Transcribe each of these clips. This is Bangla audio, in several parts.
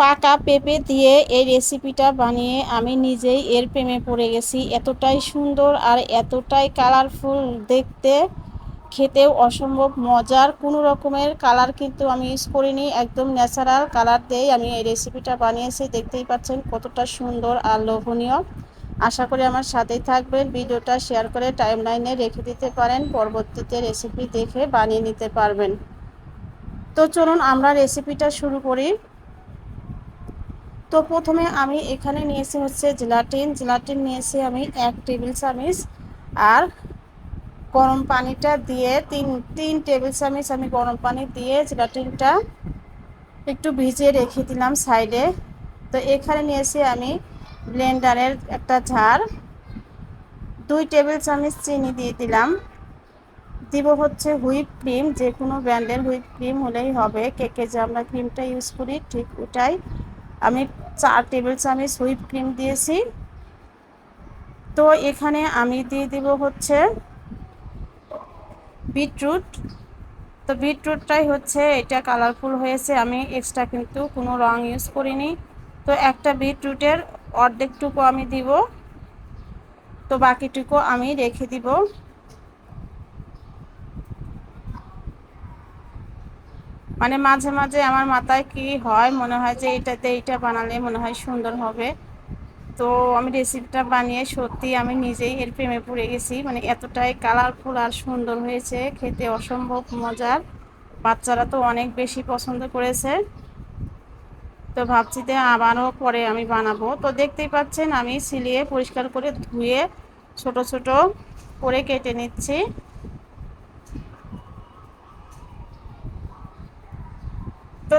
পাকা পেঁপে দিয়ে এই রেসিপিটা বানিয়ে আমি নিজেই এর প্রেমে পড়ে গেছি। এতটাই সুন্দর আর এতটাই কালারফুল দেখতে, খেতেও অসম্ভব মজার। কোনো রকমের কালার কিন্তু আমি ইউজ করিনি, একদম ন্যাচারাল কালার দিয়েই আমি এই রেসিপিটা বানিয়েছি। দেখতেই পাচ্ছেন কতটা সুন্দর আর লোভনীয়। আশা করি আমার সাথেই থাকবেন। ভিডিওটা শেয়ার করে টাইম লাইনে রেখে দিতে পারেন। পরবর্তীতে রেসিপি দেখে বানিয়ে নিতে পারবেন। তো চলুন আমরা রেসিপিটা শুরু করি। তো প্রথমে আমি এখানে নিয়েছি হচ্ছে জেলাটিন। জেলাটিন নিয়েছি আমি এক টেবিল চামিচ আর গরম পানিটা দিয়ে তিন তিন টেবিল চামিচ আমি গরম পানি দিয়ে জেলাটিনটা একটু ভিজিয়ে রেখে দিলাম সাইডে। তো এখানে নিয়েছি আমি ব্লেন্ডারের একটা ঝাড়। দুই টেবিল চামচ চিনি দিয়ে দিলাম। দিব হচ্ছে হুইপ ক্রিম যে কোনো ব্র্যান্ডের হুইপ ক্রিম হলেই হবে। কেকে যে আমরা ক্রিমটা ইউজ করি ঠিক ওটাই। আমি চার টেবিল চামচ হুইপ ক্রিম দিয়েছি। তো এখানে আমি দিয়ে দিব হচ্ছে বিটরুট। তো বিটরুটটাই হচ্ছে এটা কালারফুল হয়েছে, আমি এক্সট্রা কিন্তু কোনো রং ইউজ করিনি। তো একটা বিটরুটের অর্ধেকটুকু আমি দিব, তো বাকিটুকু আমি রেখে দিব। মানে মাঝে মাঝে আমার মাথায় কি হয়, মনে হয় যে এটাতে এইটা বানালে মনে হয় সুন্দর হবে। তো আমি রেসিপিটা বানিয়ে সত্যি আমি নিজেই এর প্রেমে পড়ে গেছি। মানে এতটাই কালারফুল আর সুন্দর হয়েছে, খেতে অসম্ভব মজার। বাচ্চারা তো অনেক বেশি পছন্দ করেছে। তো ভাবছি যে আবারও পরে আমি বানাবো। তো দেখতেই পাচ্ছেন আমি সিলিয়ে পরিষ্কার করে ধুয়ে ছোট ছোট করে কেটে নিচ্ছি।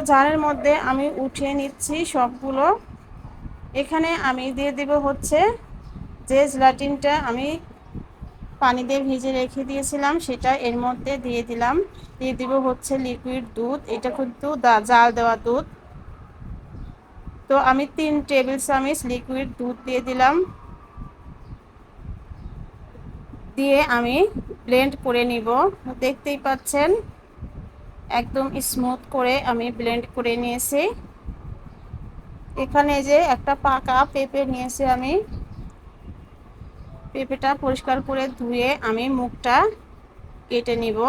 জারের মধ্যে আমি উঠিয়ে নিচ্ছি সবগুলো। এখানে আমি দিয়ে দেব হচ্ছে যে জেলাটিনটা আমি পানি দিয়ে ভিজে রেখে দিয়েছিলাম, সেটা এর মধ্যে দিয়ে দিলাম। দিয়ে দিব হচ্ছে লিকুইড দুধ, এটা কিন্তু জাল দেওয়া দুধ। তো আমি তিন টেবিল চামচ লিকুইড দুধ দিয়ে দিলাম। দিয়ে আমি ব্লেন্ড করে নিব। দেখতেই পাচ্ছেন? একদম স্মুথ করে আমি ব্লেন্ড করে নিয়েছি। এখানে যে একটা পাকা পেঁপে নিয়েছি আমি। পেঁপেটা পরিষ্কার করে ধুয়ে আমি মুখটা কেটে নিব।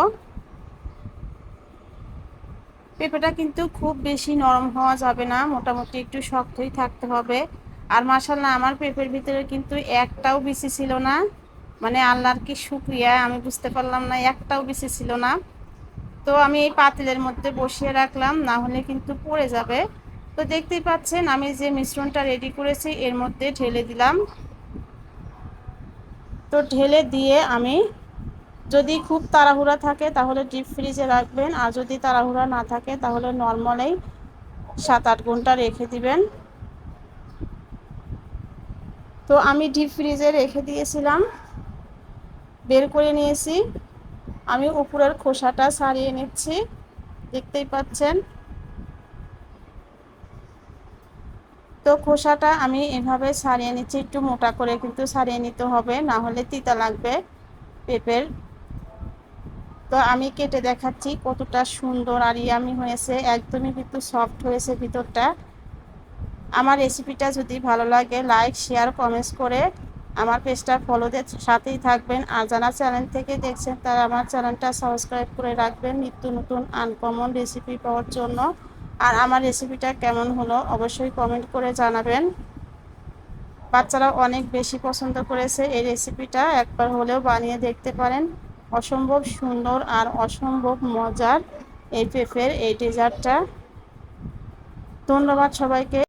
পেঁপেটা কিন্তু খুব বেশি নরম হওয়া যাবে না, মোটামুটি একটু শক্তই থাকতে হবে। আর মাসাল্লাহ আমার পেঁপের ভিতরে কিন্তু একটাও বেশি ছিল না। মানে আল্লাহর কি শুক্রিয়া, আমি বুঝতে পারলাম না, একটাও বেশি ছিল না। তো আমি এই পাতিলের মধ্যে বসিয়ে রাখলাম, না হলে কিন্তু পড়ে যাবে। তো দেখতেই পাচ্ছেন, আমি যে মিশ্রণটা রেডি করেছি, এর মধ্যে ঢেলে দিলাম। তো ঢেলে দিয়ে আমি যদি খুব তাড়াহুড়া থাকে, তাহলে ডিপ ফ্রিজে রাখবেন। আর যদি তাড়াহুড়া না থাকে, তাহলে নর্মালেই সাত আট ঘণ্টা রেখে দিবেন। তো আমি ডিপ ফ্রিজে রেখে দিয়েছিলাম। বের করে নিয়েছি। আমি উপরের খোসাটা সারিয়ে নিচ্ছি। দেখতেই পাচ্ছেন? তো খোসাটা আমি এভাবে সারিয়ে নিচ্ছি, একটু মোটা করে কিন্তু সারিয়ে নিতে হবে, না হলে তিতা লাগবে পেঁপের। তো আমি কেটে দেখাচ্ছি কতটা সুন্দর আর ইয়ামি হয়েছে, একদমই কিন্তু সফট হয়েছে ভিতরটা। আমার রেসিপিটা যদি ভালো লাগে লাইক শেয়ার কমেন্টস করে আমার পেজটা ফলোদের সাথেই থাকবেন। আর যারা চ্যানেল থেকে দেখছেন, তারা আমার চ্যানেলটা সাবস্ক্রাইব করে রাখবেন নিত্য নতুন আনকমন রেসিপি পাওয়ার জন্য। আর আমার রেসিপিটা কেমন হলো অবশ্যই কমেন্ট করে জানাবেন। বাচ্চারা অনেক বেশি পছন্দ করেছে এই রেসিপিটা একবার হলেও বানিয়ে দেখতে পারেন। অসম্ভব সুন্দর আর অসম্ভব মজার এই পেঁপের এই ডেজার্টটা ধন্যবাদ সবাইকে।